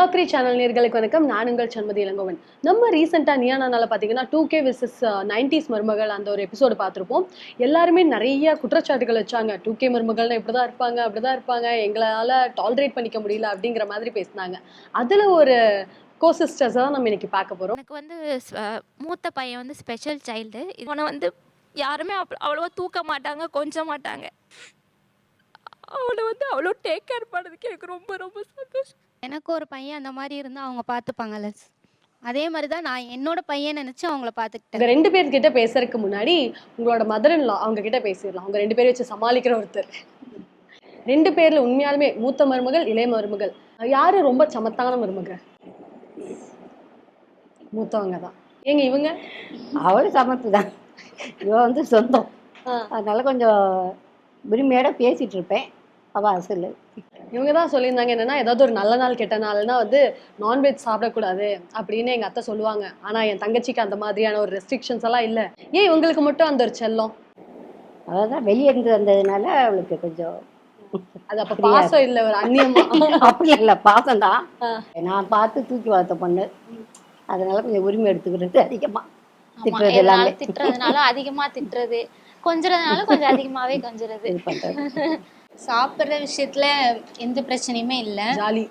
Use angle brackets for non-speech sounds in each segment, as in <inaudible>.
மர்க்ரி channel நேர்களுக்கு வணக்கம். நான் உங்கள் சண்மதி இளங்கோவன். நம்ம ரீசெண்டாக நியானால பார்த்தீங்கன்னா டூ கே விசஸ் நைன்டிஸ் மருமகள் அந்த ஒரு எபிசோடு பார்த்துருப்போம் எல்லாருமே நிறைய குற்றச்சாட்டுகள் வச்சாங்க. டூ கே மருமகள்னா இப்படி தான் இருப்பாங்க அப்படி தான் இருப்பாங்க. எங்களால் டாலரேட் பண்ணிக்க முடியல அப்படிங்கிற மாதிரி பேசினாங்க. அதில் ஒரு கோசிஸ்டர்ஸ் தான் நம்ம இன்னைக்கு பார்க்க போகிறோம் எனக்கு வந்து மூத்த பையன் வந்து ஸ்பெஷல் சைல்டு இவனை வந்து யாருமே அவ்வளோவா தூக்க மாட்டாங்க கொஞ்ச மாட்டாங்க. அவனை வந்து அவ்வளோ டேக் கேர் பண்ணதுக்கு எனக்கு ரொம்ப ரொம்ப சந்தோஷம். எனக்கு ஒரு பையன் அந்த மாதிரி இருந்தால் அவங்க பார்த்துப்பாங்கல்ல அதே மாதிரி தான் நான் என்னோட பையன் நினச்சி அவங்கள பார்த்துக்கிட்டேன் இந்த ரெண்டு பேர்கிட்ட பேசுறதுக்கு முன்னாடி உங்களோட மதர் அவங்க கிட்ட பேசிடலாம். அவங்க ரெண்டு பேரும் வச்சு சமாளிக்கிற ஒருத்தர். ரெண்டு பேர்ல உண்மையாலுமே மூத்த மருமகள் இளைய மருமகள். யாரு ரொம்ப சமத்தான மருமகள் மூத்தவங்க தான் ஏங்க இவங்க? அவளும் சமத்து தான் இவ வந்து சொந்தம். அதனால கொஞ்சம் உரிமையோட பேசிட்டு இருப்பேன். அவ அசல். இவங்க தான் சொல்லியிருந்தாங்க என்னன்னா ஏதாவது ஒரு நல்ல நாள் கெட்ட நாள்னா வந்து நான்வெஜ் சாப்பிடக்கூடாது அப்படின்னு எங்க அத்தை சொல்லுவாங்க. ஆனா என் தங்கச்சிக்கு அந்த மாதிரியான ஒரு ரெஸ்ட்ரிக்ஷன்ஸ் எல்லாம் இல்ல. ஏன் இவங்களுக்கு மட்டும் அந்த ஒரு செல்லம்? அதான் வெளியே இருந்து வந்ததுனால அவளுக்கு கொஞ்சம் அது அப்ப. பாசம் இல்ல ஒரு அந்நியமா? <laughs> அப்படி இல்லை பாசம் தான். நான் பார்த்து தூக்கி வளர்த்த பொண்ணு. அதனால கொஞ்சம் உரிமை எடுத்துக்கிறது அதிகமா. ஆமா திட்டுறது எல்லாமே. திட்டுறதுனால அதிகமா திட்டுறது. கொஞ்சறதுனால கொஞ்சம் அதிகமாவே கொஞ்சறது. <laughs> சாப்பிட்ற விஷயத்துல எந்த பிரச்சனையுமே இல்லை. ஜாலி.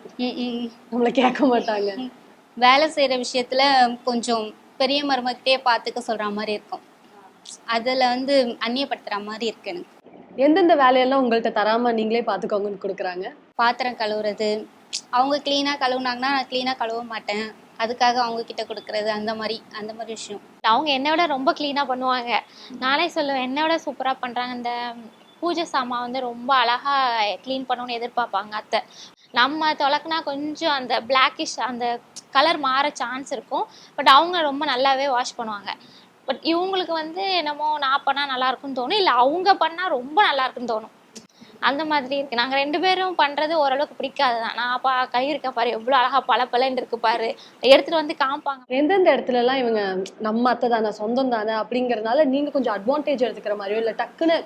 நம்மள கேட்க மாட்டாங்க. வேலை செய்கிற விஷயத்துல கொஞ்சம் பெரிய மருமகிட்டே பார்த்துக்க சொல்கிற மாதிரி இருக்கும். அதில் வந்து அந்நியப்படுத்துகிற மாதிரி இருக்கு எனக்கு. எந்தெந்த வேலையெல்லாம் உங்கள்ட்ட தராம நீங்களே பாத்துக்கோங்கன்னு கொடுக்குறாங்க? பாத்திரம் கழுவுறது. அவங்க க்ளீனாக கழுவுனாங்கன்னா நான் க்ளீனாக கழுவ மாட்டேன். அதுக்காக அவங்க கிட்ட கொடுக்கறது அந்த மாதிரி அந்த மாதிரி விஷயம். அவங்க என்னை விட ரொம்ப க்ளீனாக பண்ணுவாங்க. நானே சொல்லுவேன் என்னை விட சூப்பராக பண்ணுறாங்க இந்த பூஜை சாமான் வந்து ரொம்ப அழகாக க்ளீன் பண்ணணும்னு எதிர்பார்ப்பாங்க அத்தை. நம்ம தொலக்குனா கொஞ்சம் அந்த பிளாக்கிஷ் அந்த கலர் மாற சான்ஸ் இருக்கும். பட் அவங்க ரொம்ப நல்லாவே வாஷ் பண்ணுவாங்க. பட் இவங்களுக்கு வந்து என்னமோ நான் பண்ணால் நல்லாயிருக்குன்னு தோணும். இல்லை அவங்க பண்ணால் ரொம்ப நல்லா இருக்குன்னு தோணும். அந்த மாதிரி இருக்கு. நாங்கள் ரெண்டு பேரும் பண்ணுறது ஓரளவுக்கு பிடிக்காது தான் நான் பா கை இருக்க பாரு எவ்வளோ அழகாக பல இருக்கு பாரு. எடுத்துகிட்டு வந்து காமிப்பாங்க எந்தெந்த இடத்துல எல்லாம் இவங்க நம்ம அத்தை தானே சொந்தம் தானே அப்படிங்கறதுனால நீங்க கொஞ்சம் அட்வான்டேஜ் எடுத்துக்கிற மாதிரியோ இல்ல டக்குன்னு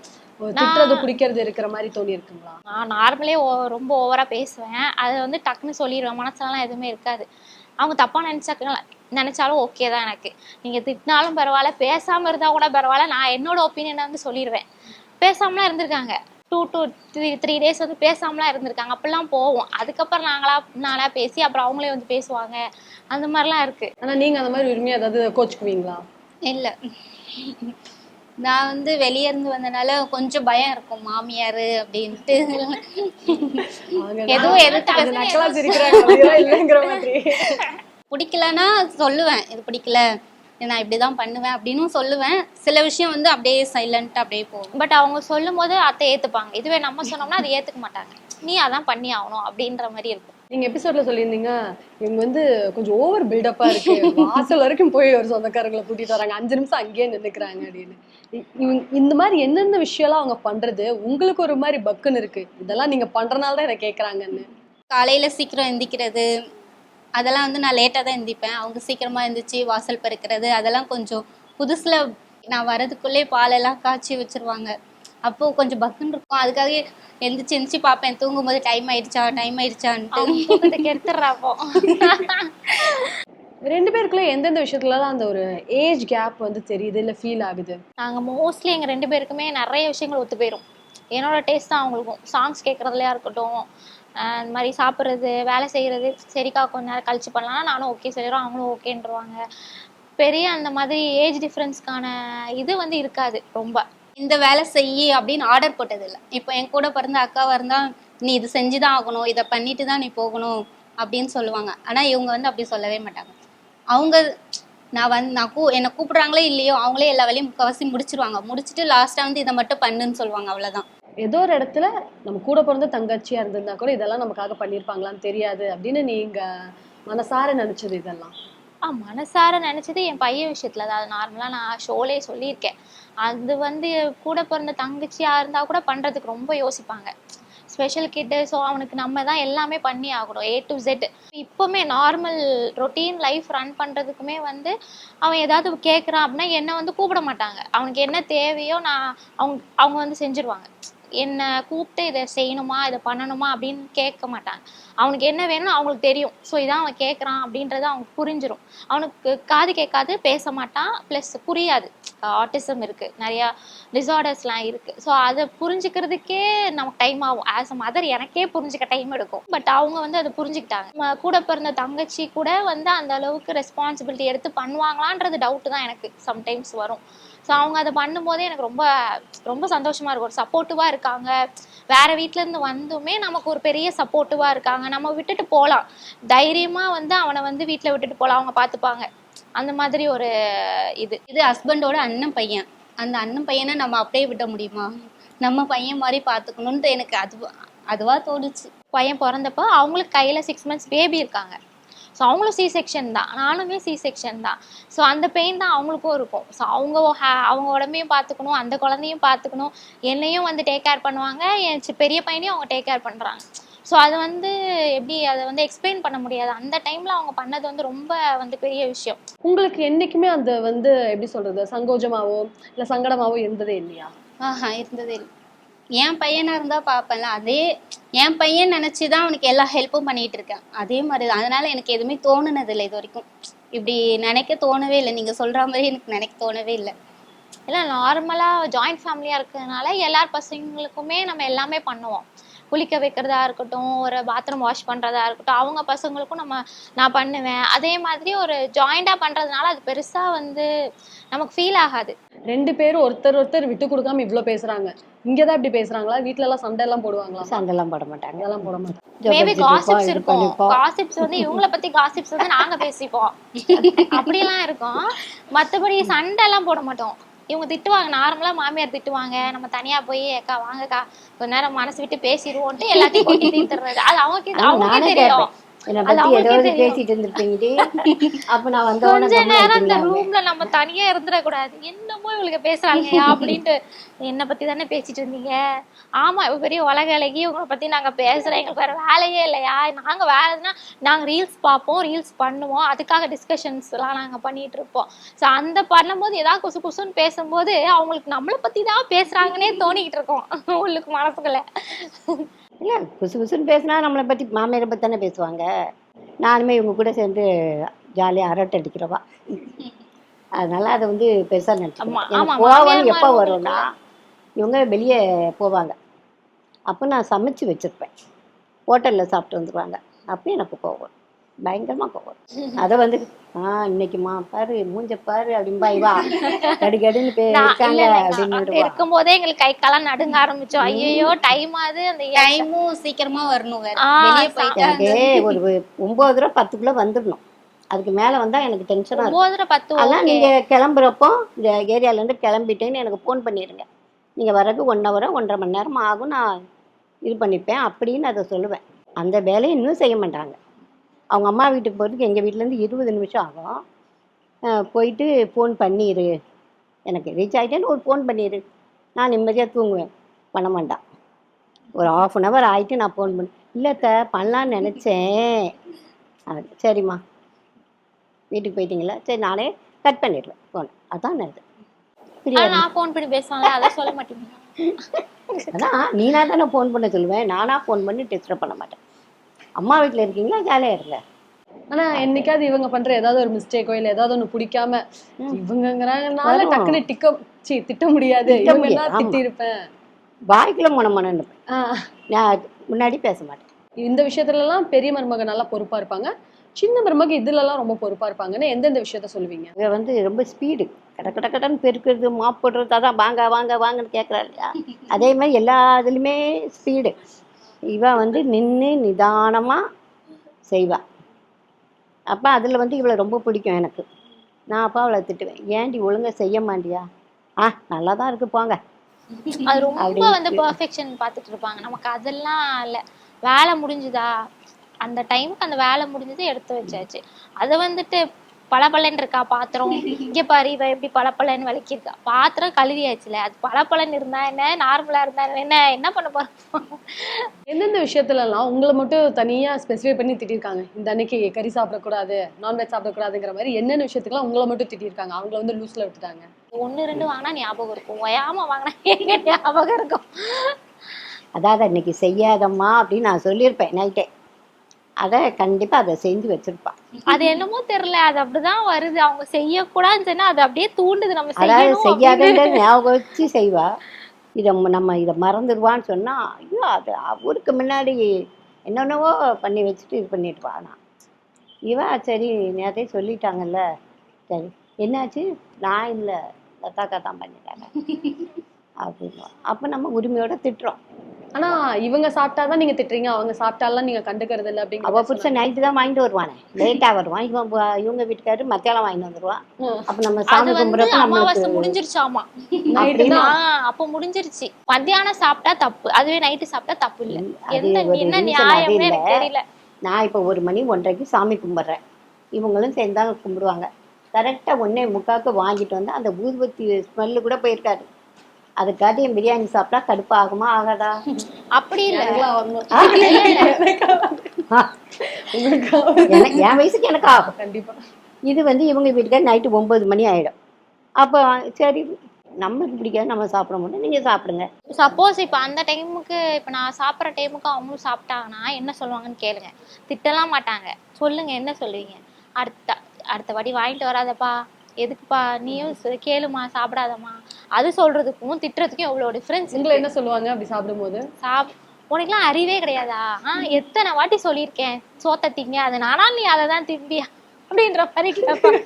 திட்டுறது பிடிக்கிறது இருக்கிற மாதிரி தோணி இருக்குங்களா நான் நார்மலே ரொம்ப ஓவராக பேசுவேன். அதை வந்து டக்குன்னு சொல்லிடுவேன் மனசுலலாம் எதுவுமே இருக்காது. அவங்க தப்பாக நினச்சா நினச்சாலும் ஓகே தான் எனக்கு. நீங்கள் திட்டினாலும் பரவாயில்ல பேசாமல் இருந்தால் கூட பரவாயில்ல. நான் என்னோட ஒப்பீனியனை வந்து சொல்லிடுவேன் பேசாமலாம் இருந்திருக்காங்க. Two two three three days வந்து பேசாமலாம் இருந்திருக்காங்க. அப்படிலாம் போவோம். அதுக்கப்புறம் நாங்களா நாளாக பேசி அப்புறம் அவங்களே வந்து பேசுவாங்க. அந்த மாதிரிலாம் இருக்குது ஆனா நீங்க அந்த மாதிரி உரிமையா ஏதாவது கோச்சுக்குவீங்களா? இல்லை. நான் வந்து வெளியே இருந்து வந்தனால கொஞ்சம் பயம் இருக்கும். மாமியார் அப்படின்ட்டு. எதுவும் மாதிரி. பிடிக்கலன்னா சொல்லுவேன். இது பிடிக்கல. நான் இப்படி தான் பண்ணுவேன் அப்படின்னும் சொல்லுவேன். சில விஷயம் வந்து அப்படியே சைலண்ட்டாக அப்படியே போகும். பட் அவங்க சொல்லும் போது அத்தை ஏற்றுப்பாங்க இதுவே நம்ம சொன்னோம்னா அதை ஏற்றுக்க மாட்டாங்க. நீ அதான் பண்ணி ஆகணும் அப்படின்ற மாதிரி இருக்கும். நீங்க எபிசோட்ல சொல்லியிருந்தீங்க இவங்க வந்து கொஞ்சம் ஓவர் பில்டப்பா இருக்கு. வாசல் வரைக்கும் போய் ஒரு சொந்தக்காரங்களை கூட்டிட்டு வராங்க. அஞ்சு நிமிஷம் அங்கேயே நின்னுக்கிறாங்க அப்படின்னு. இவங்க இந்த மாதிரி என்னென்ன விஷயம்லாம் அவங்க பண்றது? உங்களுக்கு ஒரு மாதிரி பக்குன்னு இருக்கு. இதெல்லாம் நீங்க பண்றனால தான் இதை கேக்குறாங்கன்னு. காலையில் சீக்கிரம் எந்திக்கிறது அதெல்லாம் வந்து நான் லேட்டாக தான் எந்திப்பேன். அவங்க சீக்கிரமாக எந்திரிச்சு வாசல் பறிக்கிறது அதெல்லாம் கொஞ்சம் புதுசில் நான் வரதுக்குள்ளே பாலெல்லாம் காய்ச்சி வச்சிருவாங்க. அப்போ கொஞ்சம் பக்குன்னு இருக்கும். அதுக்காக எந்திரிச்சு எந்திரிச்சு பார்ப்பேன். தூங்கும்போது டைம் ஆயிடுச்சா டைம் ஆயிடுச்சான்ட்டு. எடுத்துடுறாப்போ ரெண்டு பேருக்குள்ள எந்தெந்த விஷயத்துலலாம் அந்த ஒரு ஏஜ் கேப் வந்து தெரியுது இல்ல ஃபீல் ஆகுது? நாங்கள் மோஸ்ட்லி எங்கள் ரெண்டு பேருக்குமே நிறைய விஷயங்கள் ஒத்து போயிடும் என்னோட டேஸ்ட் தான் அவங்களுக்கும். சாங்ஸ் கேட்குறதுலையா இருக்கட்டும் இந்த மாதிரி சாப்பிட்றது வேலை செய்கிறது சரிக்கா கொஞ்ச நேரம் கழிச்சு பண்ணலாம். நானும் ஓகே சொல்லிடுறோம் அவங்களும் ஓகேன்றவாங்க பெரிய அந்த மாதிரி ஏஜ் டிஃப்ரென்ஸ்க்கான இது வந்து இருக்காது ரொம்ப. இந்த வேலை செய் அப்படின்னு ஆர்டர் போட்டதில்லை. இப்போ என் கூட பிறந்த அக்காவாக இருந்தால் நீ இது செஞ்சு தான் ஆகணும் இதை பண்ணிட்டு தான் நீ போகணும் அப்படின்னு சொல்லுவாங்க. ஆனால் இவங்க வந்து அப்படி சொல்லவே மாட்டாங்க. அவங்க நான் வந்து நான் கூ என்னை கூப்பிடுறாங்களே இல்லையோ அவங்களே எல்லா வேலையும் முக்கவாசி முடிச்சிருவாங்க. முடிச்சுட்டு லாஸ்ட்டாக வந்து இதை மட்டும் பண்ணுன்னு சொல்லுவாங்க அவ்வளோதான் ஏதோ ஒரு இடத்துல நம்ம கூட பிறந்த தங்கச்சியாக இருந்திருந்தா கூட இதெல்லாம் நமக்காக பண்ணியிருப்பாங்களான்னு தெரியாது அப்படின்னு நீங்கள் மனசார நினச்சது இதெல்லாம்? ஆ மனசார நினச்சது என் பையன் விஷயத்தில் தான். அது நார்மலாக நான் ஷோலே சொல்லியிருக்கேன். அது வந்து கூட பிறந்த தங்கச்சியாக இருந்தால் கூட பண்ணுறதுக்கு ரொம்ப யோசிப்பாங்க. ஸ்பெஷல் கிட்டு ஸோ அவனுக்கு நம்ம தான் எல்லாமே பண்ணி ஆகணும் ஏ டு ஜெட் இப்போவுமே நார்மல் ரொட்டீன் லைஃப் ரன் பண்ணுறதுக்குமே வந்து அவன் ஏதாவது கேட்குறான் அப்படின்னா என்னை வந்து கூப்பிட மாட்டாங்க. அவனுக்கு என்ன தேவையோ நான் அவங்க அவங்க வந்து செஞ்சுருவாங்க. என்னை கூப்பிட்டு இதை செய்யணுமா இதை பண்ணணுமா அப்படின்னு கேட்க மாட்டாங்க. அவனுக்கு என்ன வேணும்னு அவங்களுக்கு தெரியும். ஸோ இதான் அவன் கேட்குறான் அப்படின்றது அவனுக்கு புரிஞ்சிடும் அவனுக்கு காது கேட்காது பேச மாட்டான். ப்ளஸ் புரியாது. ஆட்டிசம் இருக்குது நிறையா டிசார்டர்ஸ்லாம் இருக்குது ஸோ அதை புரிஞ்சுக்கிறதுக்கே நமக்கு டைம் ஆகும். ஆஸ் அ மதர் எனக்கே புரிஞ்சுக்க டைம் எடுக்கும். பட் அவங்க வந்து அதை புரிஞ்சுக்கிட்டாங்க. கூட பிறந்த தங்கச்சி கூட வந்து அந்த அளவுக்கு ரெஸ்பான்சிபிலிட்டி எடுத்து பண்ணுவாங்களான்றது டவுட்டு தான் எனக்கு. சம்டைம்ஸ் வரும். ஸோ அவங்க அதை பண்ணும்போதே எனக்கு ரொம்ப ரொம்ப சந்தோஷமா இருக்கும். ஒரு சப்போர்ட்டிவாக இருக்காங்க. வேற வீட்ல இருந்து வந்துமே நமக்கு ஒரு பெரிய சப்போர்ட்டிவாக இருக்காங்க. நம்ம விட்டுட்டு போகலாம் தைரியமா வந்து அவனை வந்து வீட்டில் விட்டுட்டு போகலாம் அவங்க பார்த்துப்பாங்க அந்த மாதிரி ஒரு இது. இது ஹஸ்பண்டோட அண்ணன் பையன். அந்த அண்ணன் பையனை நம்ம அப்படியே விட முடியுமா? நம்ம பையன் மாதிரி பார்த்துக்கணுன்ட்டு எனக்கு அது அதுவா தோணுச்சு. பையன் பிறந்தப்போ அவங்களுக்கு கையில் சிக்ஸ் மந்த்ஸ் பேபி இருக்காங்க. ஸோ அவங்களும் சி செக்ஷன் தான். நானுமே சி செக்ஷன் தான். ஸோ அந்த பெயின் தான் அவங்களுக்கும் இருக்கும். ஸோ அவங்க அவங்க உடம்பையும் பார்த்துக்கணும் அந்த குழந்தையும் பார்த்துக்கணும். என்னையும் வந்து டேக் கேர் பண்ணுவாங்க. என் சி- பெரிய பையனையும் அவங்க டேக் கேர் பண்ணுறாங்க ஸோ அது வந்து எப்படி அதை வந்து எக்ஸ்பிளைன் பண்ண முடியாது. அந்த டைமில் அவங்க பண்ணது வந்து ரொம்ப வந்து பெரிய விஷயம். உங்களுக்கு என்னைக்குமே அந்த வந்து எப்படி சொல்றது? சங்கோஜமாவோ இல்ல சங்கடமாவோ இருந்ததே இல்லையா? ஆஹா இருந்ததே இல்லை. என் பையனா இருந்தா பார்ப்பேன்ல. அதே என் பையன் நினைச்சு தான் அவனுக்கு எல்லா ஹெல்ப்பும் பண்ணிட்டு இருக்கேன். அதே மாதிரி தான். அதனால எனக்கு எதுவுமே தோணுனது இல்லை இது வரைக்கும். இப்படி நினைக்க தோணவே இல்லை. நீங்க சொல்ற மாதிரி எனக்கு நினைக்க தோணவே இல்லை. இல்லை நார்மலாக ஜாயிண்ட் ஃபேமிலியாக இருக்கிறதுனால எல்லார் பசங்களுக்குமே நம்ம எல்லாமே பண்ணுவோம். குளிக்க வைக்கிறதா இருக்கட்டும் ஒரு பாத்ரூம் வாஷ் பண்ணுறதா இருக்கட்டும் அவங்க பசங்களுக்கும் நம்ம நான் பண்ணுவேன். அதே மாதிரி ஒரு ஜாயிண்டாக பண்ணுறதுனால அது பெருசாக வந்து நமக்கு ஃபீல் ஆகாது. ரெண்டு பேரும் ஒருத்தர் ஒருத்தர் விட்டு கொடுக்காம இவ்வளோ பேசுகிறாங்க இங்கதான் இப்படி பேசுறாங்களா? வீட்ல எல்லாம் சண்டை எல்லாம் போடுவாங்களா? சண்டெல்லாம் போட மாட்டாங்க. அதெல்லாம் போட மாட்டாங்க. மேபி காசிப்ஸ் இருக்கும். காசிப்ஸ் வந்து இவங்கள பத்தி காசிப்ஸ் வந்து நாங்க பேசிப்போம். அப்படியெல்லாம் இருக்கும். மத்தபடி சண்டை எல்லாம் போட மாட்டோம். இவங்க திட்டுவாங்க. நார்மலா மாமியார் திட்டுவாங்க. நம்ம தனியா போய் அக்கா வாங்கக்கா கொஞ்ச நேரம் மனசு விட்டு பேசிடுவோம்ட்டு எல்லாத்தையும் கொட்டி தீர்த்துறது அது அவங்க நானே தெரியும். என்னை அது பத்தி அவங்களுக்கே ஏதாவது தெரியும். பேசிட்டு இருந்திருப்பீங்க அப்ப நான் வந்தவொடனே கொஞ்ச கம்முனு நேரம் இந்த ஆயிட்டீங்களா? ரூம்ல நம்ம தனியா இருந்துடக்கூடாது. என்னமோ இவளுக்கு பேசுறாங்க அப்படின்ட்டு. என்னை பத்தி தானே பேசிட்டு இருந்தீங்க ஆமா இவ பெரிய உலக அழகி உங்களை பத்தி நாங்க பேசுறோம். எங்களுக்கு வேற வேலையே இல்லையா? நாங்க வேலைன்னா நாங்க ரீல்ஸ் பார்ப்போம் ரீல்ஸ் பண்ணுவோம். அதுக்காக டிஸ்கஷன்ஸ் எல்லாம் நாங்க பண்ணிட்டு இருப்போம். ஸோ அந்த பண்ணும்போது ஏதாவது குசு குசுன்னு பேசும்போது அவங்களுக்கு நம்மளை பத்தி தான் பேசுறாங்கன்னே தோணிக்கிட்டு இருக்கோம். <laughs> உள்ளுக்கு மனசுக்குள்ள. இல்ல குசு குசுன்னு பேசினா நம்மளை பத்தி மாமியாரை பத்தி தானே பேசுவாங்க. நானுமே இவங்க கூட சேர்ந்து ஜாலியா அரட்டை அடிக்கிறவா. அதனால அதை வந்து பெருசா ஆமா, நினைச்சேன் ஆமா, கோவம் எப்போ வரும்னா இவங்க வெளியே போவாங்க. அப்போ நான் சமைச்சு வச்சிருப்பேன். ஹோட்டல்ல சாப்பிட்டு வந்துருவாங்க. அப்போ எனக்கு கோவம். பயங்கரமா கோவம். <laughs> அதை வந்து ஆ இன்னைக்குமா பாரு மூஞ்ச பாரு அப்படின்பா இவா கடு கடுன்னு பே நான் இருக்காங்க அப்படின்னு அங்க விடுவா. இருக்கும்போதே எங்களுக்கு கை காலம் நடுங்க ஆரம்பிச்சோம் ஐயோ டைம் ஆகுது அந்த டைமும் சீக்கிரமா வரணும் எனக்கு ஒரு ஒன்பது ரூபா பத்துக்குள்ள வந்துடணும் அதுக்கு மேல வந்தா எனக்கு டென்ஷனா இருக்கும். பத்து அதான் நீங்க கிளம்புறப்போ இந்த ஏரியால இருந்து கிளம்பிட்டேன்னு எனக்கு ஃபோன் பண்ணிடுங்க நீங்க வர்றதுக்கு ஒன் ஹவரோ ஒன்றரை மணி நேரம் ஆகும் நான் இது பண்ணிப்பேன் அப்படின்னு அதை சொல்லுவேன். அந்த வேலையை இன்னும் செய்ய மாட்டாங்க. அவங்க அம்மா வீட்டுக்கு போகிறதுக்கு எங்கள் வீட்டிலேருந்து இருபது நிமிஷம் ஆகும். போயிட்டு ஃபோன் பண்ணிடு எனக்கு ரீச் ஆகிட்டேன்னு ஒரு ஃபோன் பண்ணிடு நான் நிம்மதியாக தூங்குவேன். பண்ண மாட்டான் ஒரு ஆஃப் அன் ஹவர் ஆகிட்டு நான் ஃபோன் பண்ணேன் இல்லைத்த பண்ணலான்னு நினச்சேன். அது சரிம்மா. வீட்டுக்கு போயிட்டீங்களா? சரி நானே கட் பண்ணிடுவேன் ஃபோன் அதான் நல்லது நான் ஃபோன் பண்ணி பேசுவாங்க அதை சொல்ல மாட்டீங்க அதான் நீனா தானே ஃபோன் பண்ண சொல்லுவேன் நானா ஃபோன் பண்ணி டிஸ்டர்ப் பண்ண மாட்டேன். அம்மா வீட்டில் இருக்கீங்களா? ஜாலியாக இருங்க. ஆனா என்னைக்காவது இவங்க பண்ற ஏதாவது ஒரு மிஸ்டேக்கோ இல்ல ஏதாவது ஒண்ணு பிடிக்காம இவங்கங்கறனால வரும். டக்குன்னு டிக்க சீ திட்ட முடியாது. இவங்க என்ன. திட்டி இருப்பேன் வாய்க்குள்ள மொனமொனன்னு நான் முன்னாடி பேச மாட்டேன். இந்த விஷயத்துல எல்லாம் பெரிய மருமக நல்லா பொறுப்பா இருப்பாங்க. சின்ன மருமக இதுல எல்லாம் ரொம்ப பொறுப்பா இருப்பாங்கன்னு எந்தெந்த விஷயத்த சொல்லுவீங்க? இவ வந்து ரொம்ப ஸ்பீடு கட கட கடன்னு பெருக்கிறது மாப் போடுறது அதான் வாங்க வாங்க வாங்கன்னு கேட்குறா இல்லையா? அதே மாதிரி எல்லா இதுலையுமே ஸ்பீடு இவ வந்து நின்று நிதானமாக செய்வா. அப்போ அதில் வந்து இவளை ரொம்ப பிடிக்கும் எனக்கு. நான் அப்போ அவளை திட்டுவேன். ஏன்டி ஒழுங்கா செய்ய மாட்டியா? ஆ நல்லா தான் இருக்கு போங்க. அது ரொம்ப வந்து பெர்ஃபெக்ஷன் பார்த்துட்டு இருப்பாங்க. நமக்கு அதெல்லாம் இல்ல. வேலை முடிஞ்சுதா? அந்த டைமுக்கு அந்த வேலை முடிஞ்சது எடுத்து வச்சாச்சு. அதை வந்துட்டு பளபளன்னு இருக்கா பாத்திரம்? இங்க பாரு இவ எப்படி பளபளன்னு விளக்கியிருக்கா. பாத்திரம் கழுவியாச்சுல. அது பளபளன்னு இருந்தா என்ன? நார்மலா இருந்தா என்ன? என்ன பண்ண போறோம்? எந்தெந்த விஷயத்துல எல்லாம் உங்களை மட்டும் தனியா ஸ்பெசிஃபை பண்ணி திட்டிருக்காங்க? இந்த அன்னைக்கு கறி சாப்பிடக்கூடாது நான்வெஜ் சாப்பிடக்கூடாதுங்கிற மாதிரி என்னென்ன விஷயத்துக்குலாம் உங்களை மட்டும் திட்டிருக்காங்க? அவங்கள வந்து லூஸ்ல விட்டுட்டாங்க. ஒண்ணு ரெண்டு வாங்கினா ஞாபகம் இருக்கும். ஒயாம வாங்கினா எங்க ஞாபகம் இருக்கும்? அதாவது இன்னைக்கு செய்யாதம்மா அப்படின்னு நான் சொல்லியிருப்பேன் நைட்டே. அதை கண்டிப்பாக அதை செஞ்சு வச்சிருப்பான் அது என்னமோ தெரியல அது அப்படிதான் வருது. அவங்க செய்யக்கூடாதுன்னு சொன்னா அது அப்படியே தூண்டுது. நம்ம அதாவது செய்யாதன்ற ஞாபகம் வச்சு செய்வா. இதை நம்ம இதை மறந்துடுவான்னு சொன்னா ஐயோ அது அவருக்கு முன்னாடி என்னென்னவோ பண்ணி வச்சுட்டு இது பண்ணிட்டு நான் இவா சரி நேரத்தையே சொல்லிட்டாங்கல்ல. சரி என்னாச்சு? நான் இல்லை லதாக்கா தான் பண்ணிட்டாங்க. <laughs> அப்படின்வா அப்போ நம்ம உரிமையோட திட்டுறோம். ஆனா இவங்க சாப்பிட்டாதான் நீங்க திட்டுறீங்க அவங்க சாப்பிட்டாலாம் நீங்க கண்டுக்கிறது இல்ல அப்படிங்கிற அவ புருஷன் நைட்டு தான் வாங்கிட்டு வருவானே. லேட்டா வருவான். இவன் இவங்க வீட்டுக்காரரு மத்தியானம் வாங்கிட்டு வந்துருவான். அப்ப நம்ம சாமி கும்பிட்றப்ப அமாவாசை முடிஞ்சிருச்சாமா? அப்ப முடிஞ்சிருச்சு. மத்தியானம் சாப்பிட்டா தப்பு. அதுவே நைட்டு சாப்பிட்டா தப்பு இல்ல. எந்த என்ன. எனக்கு தெரியல. நான் இப்போ ஒரு மணி ஒன்றரைக்கு சாமி கும்பிட்றேன். இவங்களும் சேர்ந்தாங்க கும்பிடுவாங்க. கரெக்டாக ஒன்றே முக்காக்கு வாங்கிட்டு வந்து அந்த ஊதுபத்தி ஸ்மெல்லு கூட போயிருக்காரு அதுக்காட்டி என் பிரியாணி சாப்பிட்டா கடுப்பு ஆகுமா ஆகாதா? அப்படி இல்ல. என் வயசுக்கு எனக்கு ஆகும். கண்டிப்பா. இது வந்து இவங்க வீட்டுக்கு நைட்டு ஒம்பது மணி ஆகிடும் அப்போ சரி நம்மளுக்கு பிடிக்காது நம்ம சாப்பிட மாட்டோம். நீங்கள் சாப்பிடுங்க. சப்போஸ் இப்ப அந்த டைமுக்கு இப்ப நான் சாப்பிட்ற டைமுக்கு அவங்களும் சாப்பிட்டாங்கன்னா என்ன சொல்லுவாங்கன்னு கேளுங்க. திட்டலாம் மாட்டாங்க. சொல்லுங்க என்ன சொல்லுவீங்க? அடுத்த அடுத்த வாட்டி வாங்கிட்டு வராதப்பா. எதுக்குப்பா? நீயும் கேளுமா சாப்பிடாதம்மா. அது சொல்றதுக்கும் திட்டுறதுக்கும் எவ்வளவு டிஃப்ரென்ஸ் உங்களை என்ன சொல்லுவாங்க அப்படி சாப்பிடும்போது? சாப் உனக்குலாம் அறிவே கிடையாதா? ஆ எத்தனை வாட்டி சொல்லியிருக்கேன்? சோத்த திங்க அது நானா நீ அதை தான் திம்பியா? அப்படின்ற மாதிரி கேட்பாங்க.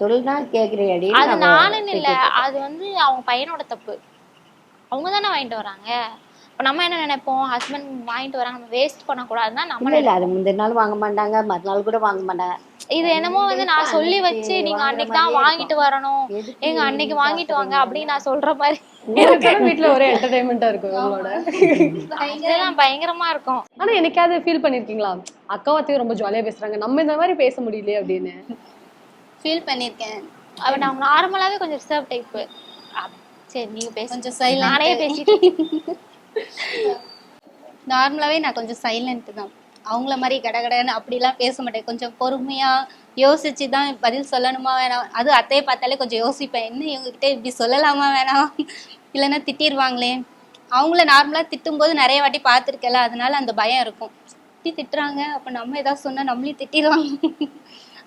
சொல்லுனா கேட்குறியாடி அது நானுன்னு இல்ல. அது வந்து அவங்க பையனோட தப்பு. அவங்க தானே வாங்கிட்டு வராங்க. இப்ப நம்ம என்ன நினைப்போம்? ஹஸ்பண்ட் வாங்கிட்டு வராங்க நம்ம வேஸ்ட் பண்ணக்கூடாதுன்னா நம்ம இல்லை இல்லை அது முந்தின நாள் வாங்க மாட்டாங்க மறுநாள் கூட வாங்க மாட்டாங்க. இது என்னமோ வந்து நான் சொல்லி வச்சு நீங்க அன்னைக்கு தான் வாங்கிட்டு வரணும். எங்க அன்னைக்கு வாங்கிட்டு வாங்க அப்படின்னு நான் சொல்ற மாதிரி. வீட்டுல ஒரே என்டர்டைன்மெண்டா இருக்கும் இவங்களோட இதெல்லாம் பயங்கரமா இருக்கும். ஆனா என்னைக்காவது ஃபீல் பண்ணிருக்கீங்களா? அக்காவத்தையும் ரொம்ப ஜாலியா பேசுறாங்க. நம்ம இந்த மாதிரி பேச முடியலையே அப்படின்னு. ஃபீல் பண்ணியிருக்கேன் அவ நான் நார்மலாவே கொஞ்சம் ரிசர்வ் டைப் சரி நீங்க பேச. கொஞ்சம் silent. நானே பேசிட்டு நார்மலாகவே நான் கொஞ்சம் சைலண்ட் தான். அவங்கள மாதிரி கடகடன்னு அப்படிலாம் பேச மாட்டேன். கொஞ்சம் பொறுமையாக யோசிச்சு தான் பதில் சொல்லணுமா வேணாம். அது அத்தையை பார்த்தாலே கொஞ்சம் யோசிப்பேன். என்ன இவங்ககிட்ட இப்படி சொல்லலாமா வேணாம்? இல்லைன்னா திட்டிடுவாங்களே அவங்கள நார்மலாக திட்டும்போது நிறைய வாட்டி பார்த்துருக்கல அதனால அந்த பயம் இருக்கும். திட்டி திட்டுறாங்க அப்போ நம்ம ஏதாவது சொன்னால் நம்மளையும் திட்டிடுவாங்க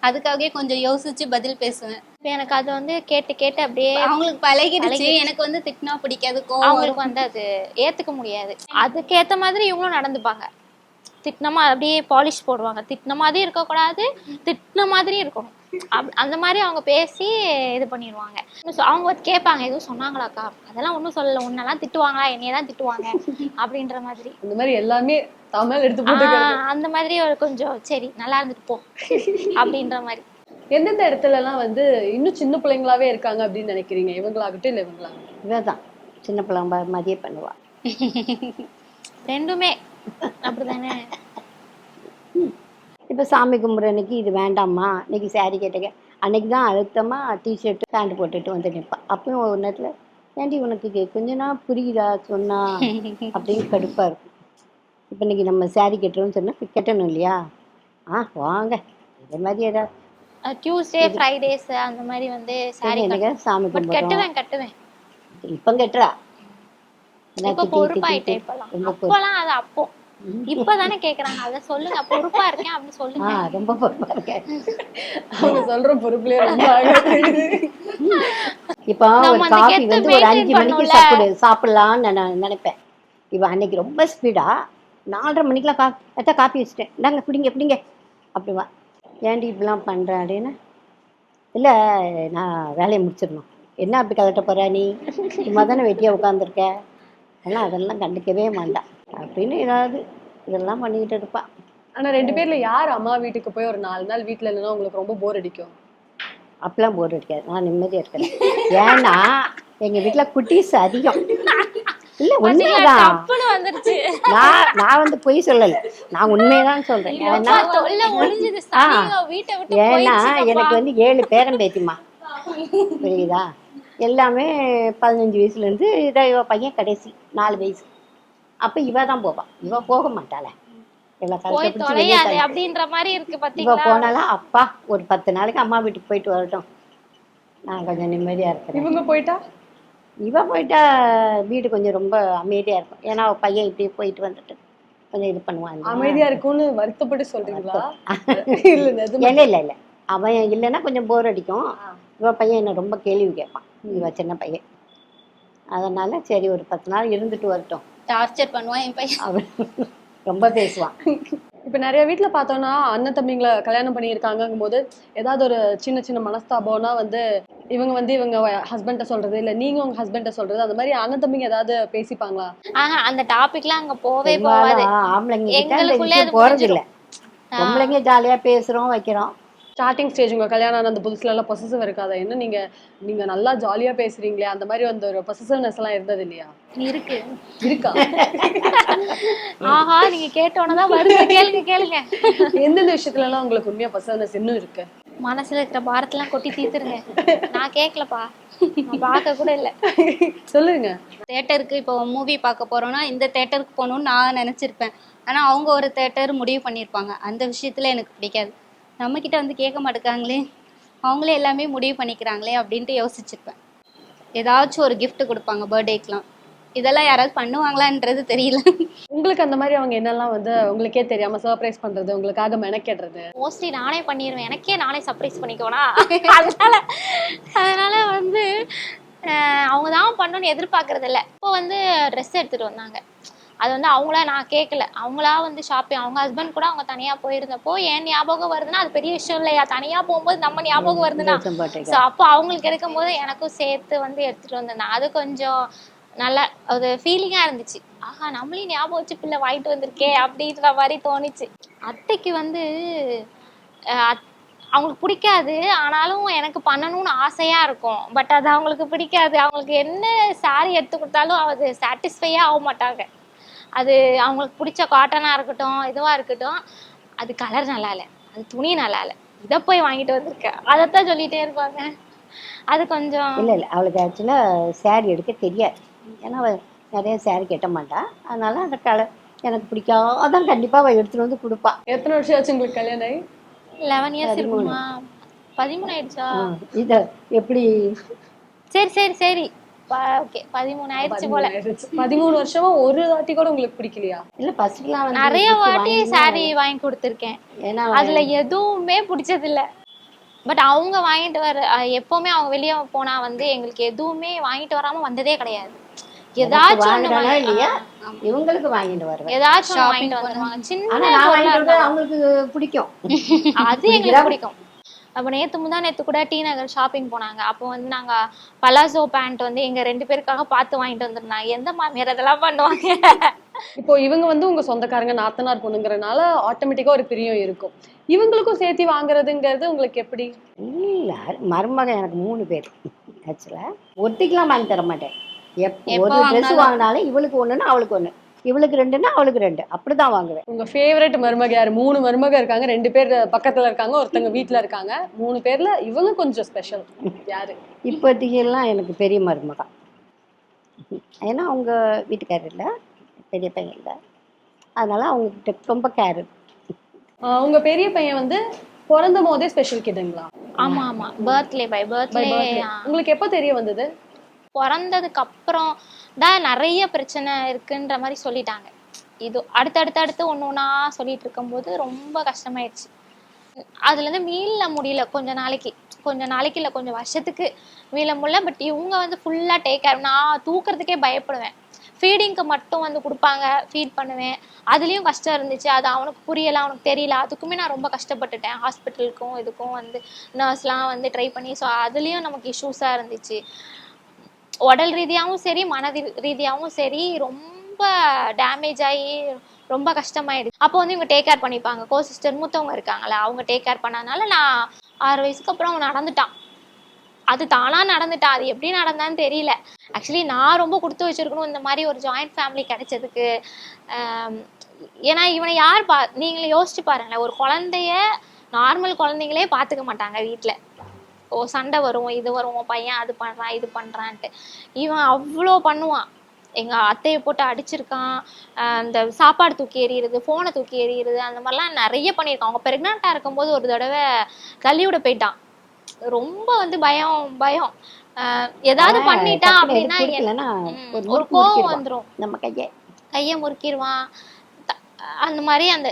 அதுக்காகவே கொஞ்சம் யோசிச்சு பதில் பேசுவேன். இப்ப எனக்கு அது வந்து கேட்டு கேட்டு அப்படியே அவங்களுக்கு பழகிடுச்சு. எனக்கு வந்து திட்டினா பிடிக்காது அவங்களுக்கு வந்து அது ஏத்துக்க முடியாது. அதுக்கேத்த மாதிரி இவங்களும் நடந்துப்பாங்க. திட்டினமா அப்படியே பாலிஷ் போடுவாங்க. திட்டின மாதிரி இருக்கக்கூடாது திட்டின மாதிரி இருக்கணும். அப்- அந்த மாதிரி அவங்க பேசி இது பண்ணிடுவாங்க அவங்க வந்து கேட்பாங்க எதுவும் சொன்னாங்களாக்கா? அதெல்லாம் ஒன்றும் சொல்லல. உன்னெல்லாம் திட்டுவாங்களா? என்னைய தான் திட்டுவாங்க. அப்படின்ற மாதிரி. அந்த மாதிரி எல்லாமே தமிழ் எடுத்து அந்த மாதிரி ஒரு கொஞ்சம் சரி நல்லா இருந்துட்டு போ. அப்படின்ற மாதிரி. எந்தெந்த இடத்துல எல்லாம் வந்து இன்னும் சின்ன பிள்ளைங்களாவே இருக்காங்க அப்படின்னு நினைக்கிறீங்க? இவங்களாகட்டும் இல்ல இவங்களாகட்டும் இவ தான் சின்ன பிள்ளை மதிய பண்ணுவா. <laughs> ரெண்டுமே. அப்படிதானே? இப்போ சாமி கும்பிட்ற அன்னைக்கு இது வேண்டாம்மா. இன்னைக்கு saree கேட்டங்க. அன்னைக்கு தான் அழுத்தமாக டிஷர்ட்டு பேண்ட் போட்டுட்டு வந்து நிற்பான் அப்பயும் ஒரு நேரத்தில் ஏண்டி உனக்கு கொஞ்ச நாள் புரியுதா? சொன்னா அப்படின்னு கடுப்பாக இருக்கும். இப்போ இன்னைக்கு நம்ம saree கட்டுறோம்னு சொன்னால் கட்டணும் இல்லையா? ஆ வாங்க. இதே மாதிரி ஏதாவது டியூஸ்டே ஃப்ரைடேஸ் அந்த மாதிரி வந்து சாரி கட்டுவேன் கட்டுவேன். இப்போ கட்டுறா? இப்ப திட்டி, பொறுப்பாயிட்டேன் திட்டி, இப்பெல்லாம். ரொம்ப பொறுப்பு. அப்பெல்லாம் அது அப்போ. இப்பதானே கேக்குறாங்க. அத சொல்லுங்க. பொறுப்பா இருக்கேன் அப்படின்னு சொல்லுங்க. ரொம்ப பொறுப்பாக இருக்கேன். அவங்க சொல்ற பொறுப்புலயே ரொம்ப. இப்போ காஃபி வந்து ஒரு அஞ்சு மணிக்கு. சாப்பிடு சாப்பிடலாம்னு நான் நினைப்பேன். இவன் அன்னைக்கு ரொம்ப ஸ்பீடா நாலரை மணிக்கெலாம் கா எத்தா காஃபி வச்சுட்டேன். இந்தாங்க பிடிங்க பிடிங்க அப்படிவா ஏன்டி இப்படிலாம் பண்ணுறேன் அப்படின்னு? இல்லை நான் வேலையை முடிச்சிடணும். என்ன அப்படி கதட்ட போகிற நீ? சும்மா தானே வெட்டியாக உட்காந்துருக்க அதெல்லாம் அதெல்லாம் கண்டுக்கவே மாட்டான் அப்படின்னு ஏதாவது இதெல்லாம் பண்ணிக்கிட்டு இருப்பான் ஆனா ரெண்டு பேர்ல யார் அம்மா வீட்டுக்கு போய் ஒரு நாலு நாள் வீட்ல இல்லைன்னா உங்களுக்கு ரொம்ப போர் அடிக்கும்? அப்பெல்லாம் போர் அடிக்காது. நான் நிம்மதியாக இருக்கிறேன் ஏன்னா எங்கள் வீட்டில் குட்டீஸ் அதிகம். இல்லை வந்துருச்சு. நான் நான் வந்து பொய் சொல்லலை. நான் உண்மையதான் சொல்றேன். ஏன்னா ஏன்னா. எனக்கு வந்து ஏழு பேரன் பேத்திமா புரியுதா? எல்லாமே பதினஞ்சு வயசுல இருந்து இதை இவ பையன் கடைசி நாலு வயசு. அப்ப இவ தான் போவான் இவ போக மாட்டாளே. அப்படின்ற மாதிரி இருக்கு போனாலும் அப்பா ஒரு பத்து நாளைக்கு அம்மா வீட்டுக்கு போயிட்டு வரட்டும். நான் கொஞ்சம் நிம்மதியா இருக்கிறேன். இவங்க போயிட்டா? இவ போயிட்டா வீடு கொஞ்சம் ரொம்ப அமைதியாக இருக்கும். ஏன்னா அவ பையன் இப்படி போயிட்டு வந்துட்டு கொஞ்சம் இது பண்ணுவான் அமைதியா இருக்கும்னு வருத்தப்பட்டு சொல்றீங்களா? இல்லை இல்லை இல்லை அவன் இல்லைன்னா கொஞ்சம் போர் அடிக்கும். இவ பையன் என்ன ரொம்ப கேள்வி கேட்பான். இவ சின்ன பையன். அதனால சரி ஒரு பத்து நாள் இருந்துட்டு வரட்டும். டார்ச்சர் பண்ணுவான் என் பையன். அவன் ரொம்ப பேசுவான் இப்ப நிறைய வீட்ல பார்த்தோம்னா அண்ணன் தம்பிங்களை கல்யாணம் பண்ணியிருக்காங்கங்கும் போது ஏதாவது ஒரு சின்ன சின்ன மனஸ்தாபம்னா வந்து இவங்க வந்து இவங்க ஹஸ்பண்ட சொல்றது இல்ல நீங்க உங்க ஹஸ்பண்ட சொல்றது அந்த மாதிரி அண்ணன் தம்பிங்க ஏதாவது பேசிப்பாங்களா? ஆஹா அந்த டாபிக்லாம் அங்க போவே போகாது ஆம்பளைங்க போறது இல்ல. பொம்பளைங்க ஜாலியா பேசுறோம் வைக்கிறோம். ஸ்டார்டிங் ஸ்டேஜ் உங்க கல்யாணம் ஆன அந்த புதுசுல எல்லாம் பொசசிவ் இருக்காதா. என்ன நீங்க நீங்க நல்லா ஜாலியா பேசுறீங்களே அந்த மாதிரி அந்த ஒரு பொசசிவ்னஸ் எல்லாம் இருந்தது இல்லையா? இருக்கு. இருக்கா? ஆஹா நீங்க கேட்டோன்னே தான் வருது. கேளுங்க கேளுங்க. எந்தெந்த விஷயத்துல எல்லாம் உங்களுக்கு உண்மையா பொசசிவ்னஸ் இன்னும் இருக்கு? மனசுல இருக்கிற பாரத்தெல்லாம் கொட்டி தீர்த்துருங்க. நான் கேட்கலப்பா பார்க்க கூட இல்ல. சொல்லுங்க. தேட்டருக்கு இப்போ மூவி பார்க்க போறோம்னா இந்த தேட்டருக்கு போகணும்னு நான் நினச்சிருப்பேன். ஆனா அவங்க ஒரு தேட்டர் முடிவு பண்ணியிருப்பாங்க. அந்த விஷயத்துல எனக்கு பிடிக்காது. நம்ம கிட்ட வந்து கேட்க மாட்டேங்காங்களே அவங்களே எல்லாமே முடிவு பண்ணிக்கிறாங்களே அப்படின்ட்டு யோசிச்சிருப்பேன். ஏதாச்சும் ஒரு gift கொடுப்பாங்க பர்த்டேக்கெலாம் இதெல்லாம் யாராவது பண்ணுவாங்களான்றது தெரியல. உங்களுக்கு அந்த மாதிரி அவங்க என்னெல்லாம் வந்து உங்களுக்கே தெரியாம சர்ப்ரைஸ் பண்றது உங்களுக்காக மெனக்கெடுறது? மோஸ்ட்லி நானே பண்ணிடுவேன் எனக்கே நானே சர்ப்ரைஸ் பண்ணிக்கோனா அதனால அதனால வந்து அவங்க தான் பண்ணணும்னு எதிர்பார்க்கறது இல்ல இப்போ வந்து ட்ரெஸ் எடுத்துட்டு வந்தாங்க. அது வந்து அவங்களா நான் கேட்கல அவங்களா வந்து ஷாப்பிங் அவங்க ஹஸ்பண்ட் கூட அவங்க தனியா போயிருந்தப்போ என் ஞாபகம் வருதுன்னா அது பெரிய விஷயம் இல்லையா? தனியா போகும்போது நம்ம ஞாபகம் வருதுன்னா. ஸோ அப்போ அவங்களுக்கு எடுக்கும் போது எனக்கும் சேர்த்து வந்து எடுத்துட்டு வந்திருந்தேன் அது கொஞ்சம் நல்லா ஒரு ஃபீலிங்காக இருந்துச்சு. ஆஹா நம்மளையும் ஞாபகம் வச்சு பிள்ளை வாங்கிட்டு வந்திருக்கே அப்படின்ற மாதிரி தோணுச்சு. அத்தைக்கு வந்து அவங்களுக்கு பிடிக்காது. ஆனாலும் எனக்கு பண்ணணும்னு ஆசையா இருக்கும். பட் அது அவங்களுக்கு பிடிக்காது. அவங்களுக்கு என்ன saree எடுத்து கொடுத்தாலும் அது சாட்டிஸ்ஃபையே ஆக மாட்டாங்க. அது அவங்களுக்கு பிடிச்ச காட்டனாக இருக்கட்டும் இதுவாக இருக்கட்டும் அது கலர் நல்லா இல்லை. அது துணி நல்லா இல்லை. இதை போய் வாங்கிட்டு வந்திருக்கேன் அதைத்தான் சொல்லிட்டே இருப்பாங்க. அது கொஞ்சம் இல்ல இல்ல. அவளுக்கு ஆக்சுவலா saree எடுக்க தெரியாது. ஏன்னா அவ நிறைய saree கட்ட மாட்டா. அதனால அந்த கலர் எனக்கு பிடிக்காதான் கண்டிப்பா அவ எடுத்துட்டு வந்து கொடுப்பா. எத்தனை வருஷம் ஆச்சு உங்களுக்கு கல்யாணம் ஆகி? லெவன் இயர்ஸ் இருக்குமா? பதிமூணு ஆயிடுச்சா? இத எப்படி? சரி சரி சரி. ஓகே பதிமூணு ஆயிடுச்சு போல. பதிமூணு வருஷமா ஒரு வாட்டி கூட உங்களுக்கு பிடிக்கலையா? இல்ல ஃபர்ஸ்ட்லாம் வந்து நிறைய வாட்டி saree வாங்கி கொடுத்துருக்கேன். அதுல எதுவுமே பிடிச்சது இல்ல பட் அவங்க வாங்கிட்டு வர எப்பவுமே அவங்க வெளியே போனா வந்து எங்களுக்கு எதுவுமே வாங்கிட்டு வராம வந்ததே கிடையாது. ஏதாச்சும் இவங்களுக்கு வாங்கிட்டு வருவேன். ஏதாச்சும் வாங்கிட்டு வந்துருவாங்க சின்ன அவங்களுக்கு பிடிக்கும். அது எங்களுக்கு பிடிக்கும். அப்போ நேத்து முந்தா நேத்து கூட டி நகர் ஷாப்பிங் போனாங்க. அப்போ வந்து நாங்க பலாசோ பேண்ட் வந்து எங்க ரெண்டு பேருக்காக பார்த்து வாங்கிட்டு வந்திருந்தாங்க. எந்த மாமியார் அதெல்லாம் பண்ணுவாங்க? இப்போ இவங்க வந்து உங்க சொந்தக்காரங்க நாத்தனார் பொண்ணுங்கிறனால ஆட்டோமேட்டிக்கா ஒரு பிரியம் இருக்கும். இவங்களுக்கும் சேர்த்து வாங்குறதுங்கிறது உங்களுக்கு எப்படி? இல்ல மருமக எனக்கு மூணு பேர். ஆக்சுவலா ஒத்திக்கெல்லாம் வாங்கி தர மாட்டேன் எப் எப்ப ஒரு ட்ரெஸ் வாங்கினாலும் வாங்கினாலும் இவளுக்கு ஒண்ணுன்னா அவளுக்கு ஒண்ணு. இவளுக்கு ரெண்டுன்னா அவளுக்கு ரெண்டு. அப்படிதான் வாங்குவேன். உங்க ஃபேவரட் மருமக யாரு? மூணு மருமக இருக்காங்க. ரெண்டு பேர் பக்கத்துல இருக்காங்க. ஒருத்தங்க வீட்ல இருக்காங்க. மூணு பேர்ல இவங்க கொஞ்சம் ஸ்பெஷல் யாரு? இப்போதைக்கு எல்லாம் எனக்கு பெரிய மருமகன் ஏன்னா அவங்க வீட்டுக்காரர் இல்லை. பெரிய பையன் இல்லை. அதனால அவங்க கிட்ட ரொம்ப கேர் உங்க பெரிய பையன் வந்து பிறந்த போதே ஸ்பெஷல் கிட்டுங்களா? ஆமா ஆமா. Birthday by By birthday. உங்களுக்கு எப்போ தெரிய வந்தது? பிறந்ததுக்கு அப்புறம் தான் நிறைய பிரச்சனை இருக்குன்ற மாதிரி சொல்லிட்டாங்க. இது அடுத்தடுத்து அடுத்து ஒன்று ஒன்றா சொல்லிட்டு இருக்கும்போது ரொம்ப கஷ்டமாயிடுச்சு. அதுலேருந்து மீள முடியல கொஞ்ச நாளைக்கு. கொஞ்ச நாளைக்கு இல்லை கொஞ்சம் வருஷத்துக்கு மீள முடியல. பட் இவங்க வந்து ஃபுல்லாக டேக் கேர் நான் தூக்குறதுக்கே பயப்படுவேன். ஃபீடிங்க்கு மட்டும் வந்து கொடுப்பாங்க. ஃபீட் பண்ணுவேன். அதுலேயும் கஷ்டம் இருந்துச்சு. அது அவனுக்கு புரியல அவனுக்கு தெரியல. அதுக்குமே நான் ரொம்ப கஷ்டப்பட்டுட்டேன். ஹாஸ்பிட்டலுக்கும் இதுக்கும் வந்து நர்ஸ்லாம் வந்து ட்ரை பண்ணி. ஸோ அதுலேயும் நமக்கு இஷ்யூஸாக இருந்துச்சு. உடல் ரீதியாகவும் சரி மன ரீ- ரீதியாகவும் சரி ரொம்ப டேமேஜ் ஆகி ரொம்ப கஷ்டமாயிடுச்சு. அப்போ வந்து இவங்க டேக் கேர் பண்ணிப்பாங்க. கோ சிஸ்டர் மூத்தவங்க இருக்காங்களே அவங்க டேக் கேர் பண்ணதுனால நான் ஆறு வயசுக்கு அப்புறம் அவன் நடந்துட்டான். அது தானா நடந்துட்டான் அது எப்படி நடந்தான்னு தெரியல. ஆக்சுவலி நான் ரொம்ப கொடுத்து வச்சிருக்கணும் இந்த மாதிரி ஒரு ஜாயிண்ட் ஃபேமிலி கிடைச்சதுக்கு. ஏன்னா இவனை யார் பா நீங்களே யோசிச்சு பாருங்களேன் ஒரு குழந்தைய நார்மல் குழந்தைங்களே பார்த்துக்க மாட்டாங்க வீட்டில் ஓ சண்டை வரும் இது வரும் உன் பையன் அது பண்ணுறான் இது பண்ணுறான்ட்டு இவன் அவ்வளோ பண்ணுவான். எங்கள் அத்தையை போட்டு அடிச்சிருக்கான். அந்த சாப்பாடு தூக்கி எறிகிறது ஃபோனை தூக்கி எறிகிறது அந்த மாதிரிலாம் நிறைய பண்ணியிருக்கான். அவங்க ப்ரெக்னெண்ட்டாக இருக்கும்போது ஒரு தடவை தள்ளி விட போயிட்டான். ரொம்ப வந்து பயம் பயம். ஏதாவது பண்ணிட்டான் அப்படின்னா ஒரு கோவம். வந்துரும். நம்ம கையை. கையை முறுக்கிடுவான் அந்த மாதிரி அந்த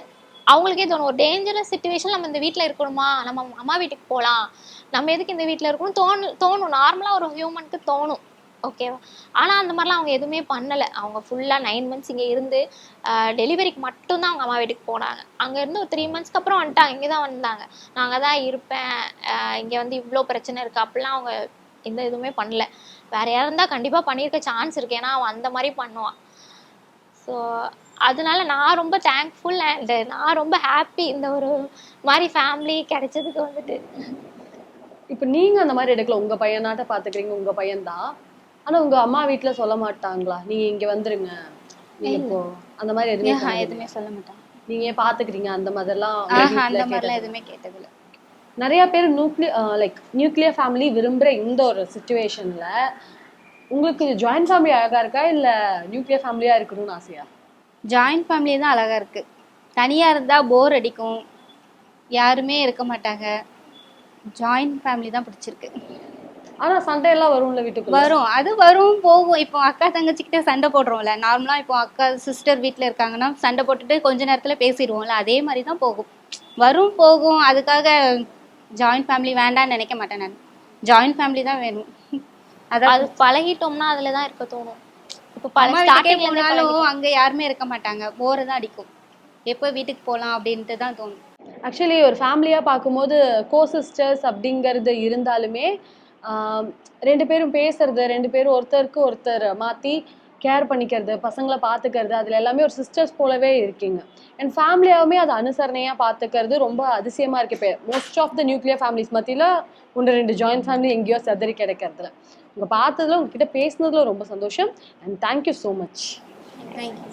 அவங்களுக்கே தோணும் ஒரு டேஞ்சரஸ் சுச்சுவேஷன் நம்ம இந்த வீட்டில் இருக்கணுமா? நம்ம அம்மா வீட்டுக்கு போகலாம் நம்ம எதுக்கு இந்த வீட்டில் இருக்கணும்? தோணு தோணும். நார்மலாக ஒரு ஹியூமனுக்கு தோணும். ஓகேவா ஆனால் அந்த மாதிரிலாம் அவங்க எதுவுமே பண்ணலை. அவங்க ஃபுல்லாக நைன் மந்த்ஸ் இங்கே இருந்து டெலிவரிக்கு மட்டும்தான் அவங்க அம்மா வீட்டுக்கு போனாங்க. அங்கே இருந்து ஒரு த்ரீ மந்த்ஸ்க்கு அப்புறம் வந்துட்டாங்க இங்கே தான் வந்தாங்க. நாங்கள் தான் இருப்பேன். இங்கே வந்து இவ்வளோ பிரச்சனை இருக்குது அப்படிலாம் அவங்க எந்த இதுவுமே பண்ணல. வேற யாரும் இருந்தால் கண்டிப்பாக பண்ணியிருக்க சான்ஸ் இருக்கு. ஏன்னா அவன் அந்த மாதிரி பண்ணுவான். ஸோ அதனால நான் ரொம்ப தேங்க்ஃபுல் அண்ட் நான் ரொம்ப ஹாப்பி இந்த ஒரு மாதிரி ஃபேமிலி கிடைச்சதுக்கு வந்துட்டு. இப்போ நீங்க அந்த மாதிரி எடுக்கல. உங்க பையனாட்ட பாத்துக்கிறீங்க உங்க பையன்தான். ஆனா உங்க அம்மா வீட்ல சொல்ல மாட்டாங்களா? நீங்க இங்க வந்துருங்க. இப்போ அந்த மாதிரி எதுவுமே எதுவுமே சொல்ல மாட்டாங்க. நீங்க ஏன் பாத்துக்கிறீங்க? அந்த மாதிரிலாம் அந்த மாதிரிலாம் எதுவுமே கேட்டதில்ல. நிறைய பேர் நியூக்ளியர் லைக் நியூக்ளியர் ஃபேமிலி விரும்புற இந்த ஒரு சுச்சுவேஷன்ல உங்களுக்கு ஜாயின்ட் ஃபேமிலி அழகா இருக்கா? இல்ல நியூக்ளியர் ஃபேமிலியா இருக்கணும்னு ஆசையா? ஜாயிண்ட் ஃபேமிலி தான் அழகா இருக்கு. தனியா இருந்தா போர் அடிக்கும். யாருமே இருக்க மாட்டாங்க. ஜாயிண்ட் ஃபேமிலி தான் பிடிச்சிருக்கு. ஆனா சண்டை எல்லாம் வரும்ல வீட்டுக்குள்ள? வரும். அது வரும் போகும். இப்போ அக்கா தங்கச்சிக்கிட்ட சண்டை போடுறோம்ல. நார்மலா இப்போ அக்கா சிஸ்டர் வீட்ல இருக்காங்கன்னா சண்டை போட்டுட்டு கொஞ்ச நேரத்துல பேசிடுவோம்ல. அதே மாதிரி தான் போகும். வரும் போகும். அதுக்காக ஜாயிண்ட் ஃபேமிலி வேண்டாம்னு நினைக்க மாட்டேன் நான். ஜாயிண்ட் ஃபேமிலி தான் வேணும். அதான் அது பழகிட்டோம்னா அதுல தான் இருக்க தோணும். இப்போ வீட்டுக்கே போனாலும் அங்க யாருமே இருக்க மாட்டாங்க. போர் தான் அடிக்கும். எப்போ வீட்டுக்கு போலாம் அப்படின்ட்டு தான் தோணும். ஆக்சுவலி ஒரு ஃபேமிலியாக பார்க்கும்போது கோ சிஸ்டர்ஸ் அப்படிங்கிறது இருந்தாலுமே ரெண்டு பேரும் பேசுறது ரெண்டு பேரும் ஒருத்தருக்கு ஒருத்தர் மாற்றி கேர் பண்ணிக்கிறது பசங்களை பார்த்துக்கிறது அதில் எல்லாமே ஒரு சிஸ்டர்ஸ் போலவே இருக்கீங்க. அண்ட் ஃபேமிலியாகவுமே அதை அனுசரணையாக பார்த்துக்கிறது ரொம்ப அதிசயமாக இருக்கு. இப்போ most of the nuclear families மத்தியில் ஒன்று ரெண்டு ஜாயின்ட் ஃபேமிலி எங்கேயோ செதறி கிடைக்கிறதுல. உங்கள் பார்த்ததுல உங்ககிட்ட பேசுனதில் ரொம்ப சந்தோஷம். And thank you so much thank you